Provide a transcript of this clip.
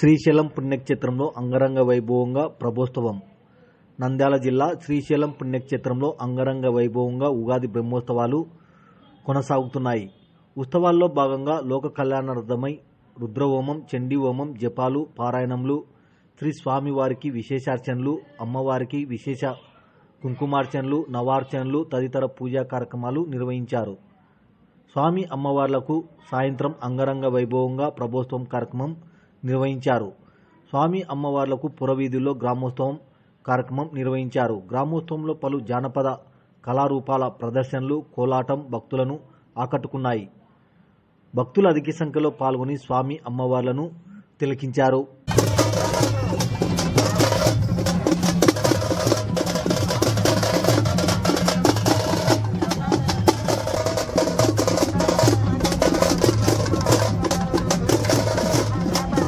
శ్రీశైలం పుణ్యక్షేత్రంలో అంగరంగ వైభవంగా ప్రభోత్సవం. నంద్యాల జిల్లా శ్రీశైలం పుణ్యక్షేత్రంలో అంగరంగ వైభవంగా ఉగాది బ్రహ్మోత్సవాలు కొనసాగుతున్నాయి. ఉత్సవాల్లో భాగంగా లోక కళ్యాణార్థమై రుద్రహోమం చండీ హోమం జపాలు పారాయణములు శ్రీ స్వామివారికి విశేషార్చనలు అమ్మవారికి విశేష కుంకుమార్చనలు నవార్చనలు తదితర పూజా కార్యక్రమాలు నిర్వహించారు. స్వామి అమ్మవార్లకు సాయంత్రం అంగరంగ వైభవంగా ప్రభోత్సవం కార్యక్రమం నిర్వహించారు. స్వామి అమ్మవార్లకు పురవీధుల్లో గ్రామోత్సవం కార్యక్రమం నిర్వహించారు. గ్రామోత్సవంలో పలు జానపద కళారూపాల ప్రదర్శనలు కోలాటం భక్తులను ఆకట్టుకున్నాయి. భక్తులు అధిక సంఖ్యలో పాల్గొని స్వామి అమ్మవార్లను తిలకించారు.